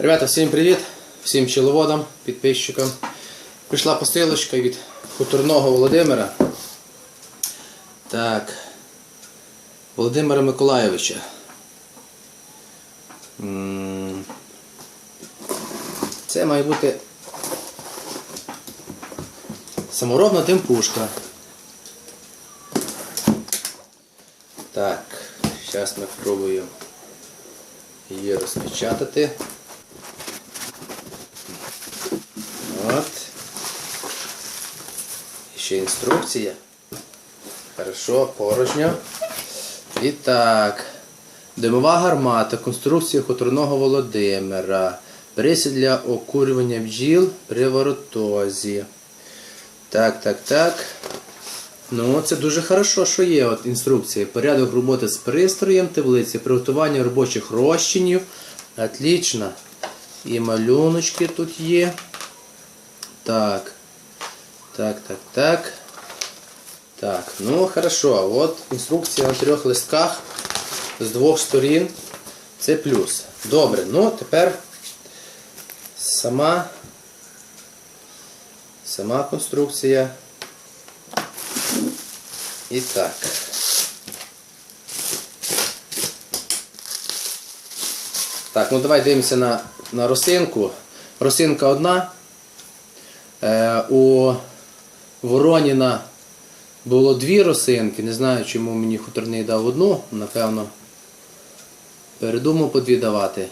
Ребята, всім привіт! Всім пчеловодам, підписчикам. Прийшла посилочка від хуторного Володимира. Так. Володимира Миколайовича. М, Це має бути саморобна тимпушка. Так, зараз ми спробуємо її розпечатати. От. І ще інструкція. Хорошо, порожньо. І так. Димова гармата, конструкція хуторного Володимира. Присід для окурювання бджіл при воротозі. Так, так, так. Ну, це дуже хорошо, що є от інструкція. Порядок роботи з пристроєм, таблиці, приготування робочих розчинів. Отлично. І малюночки тут є. Так. Так, так, так. Так, ну хорошо. От інструкція на трьох листках з двох сторін. Це плюс. Добре, ну тепер сама, сама конструкція. І так. Так, ну давай дивимося на, на росинку. Росинка одна. Е, у Вороніна було дві росинки. Не знаю, чому мені хуторний дав одну. Напевно, передумав по дві давати.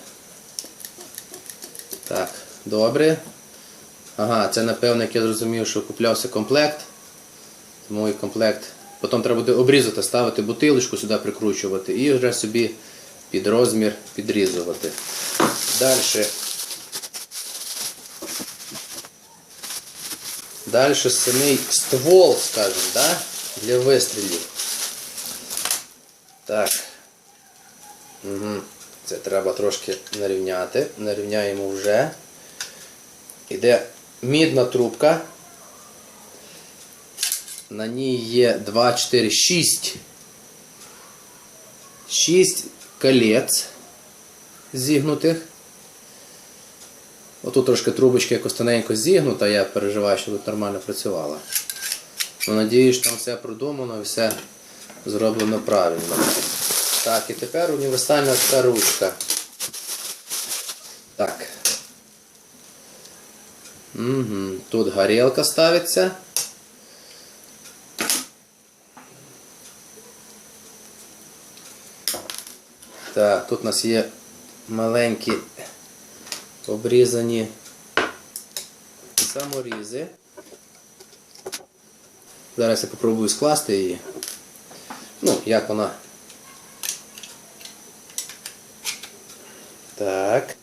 Так, добре. Ага, це напевно, як я зрозумів, що куплявся комплект. Тому і комплект. Потім треба буде обрізати, ставити бутилочку, сюди прикручувати і вже собі під розмір підрізувати. Далі. Далі самий ствол, скажімо, да? для вистрілів. Так. Угу. Це треба трошки нарівняти. Нарівняємо вже. Іде мідна трубка. На ній є 2, 4, 6. 6 колець зігнутих. Отут трошки трубочка якось тоненько зігнута, я переживаю, що тут нормально працювала. Ну, надіюсь, що там все продумано і все зроблено правильно. Так, і тепер універсальна така ручка. Так. Угу. Тут горілка ставиться. Так, тут у нас є маленькі обрізані саморізи. Зараз я попробую скласти її. Ну, як вона. Так.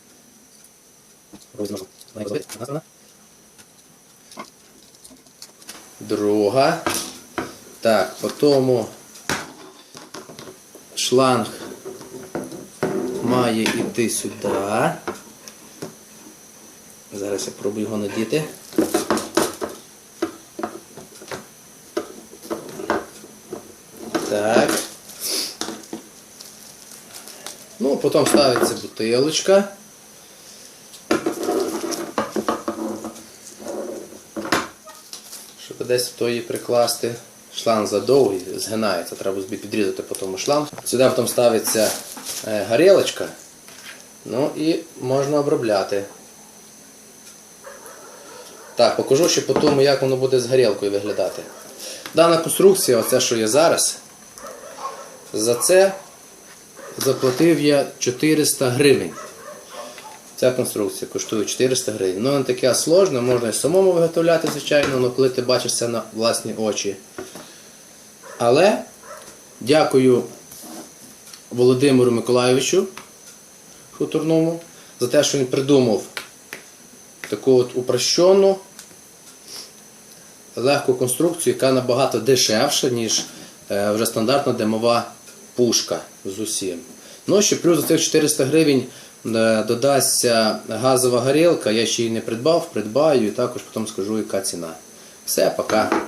Друга. Так, потім шланг має йти сюди. Зараз я пробую його надіти. Так. Ну, потім ставиться бутилочка. Щоб десь в її прикласти. Шланг задовгий, згинається, треба підрізати по тому шланг. Сюди потім ставиться е, горілочка. Ну і можна обробляти. Так, покажу ще по тому, як воно буде з горілкою виглядати. Дана конструкція, оце що є зараз, за це заплатив я 400 гривень. Ця конструкція коштує 400 гривень. Ну, не таке сложне, можна і самому виготовляти, звичайно, але коли ти бачиш це на власні очі. Але дякую Володимиру Миколайовичу Хуторному за те, що він придумав таку от упрощену, легку конструкцію, яка набагато дешевша, ніж е, вже стандартна димова пушка з усім. Ну, ще плюс за цих 400 гривень е, додасться газова горілка, я ще її не придбав, придбаю і також потім скажу, яка ціна. Все, пока.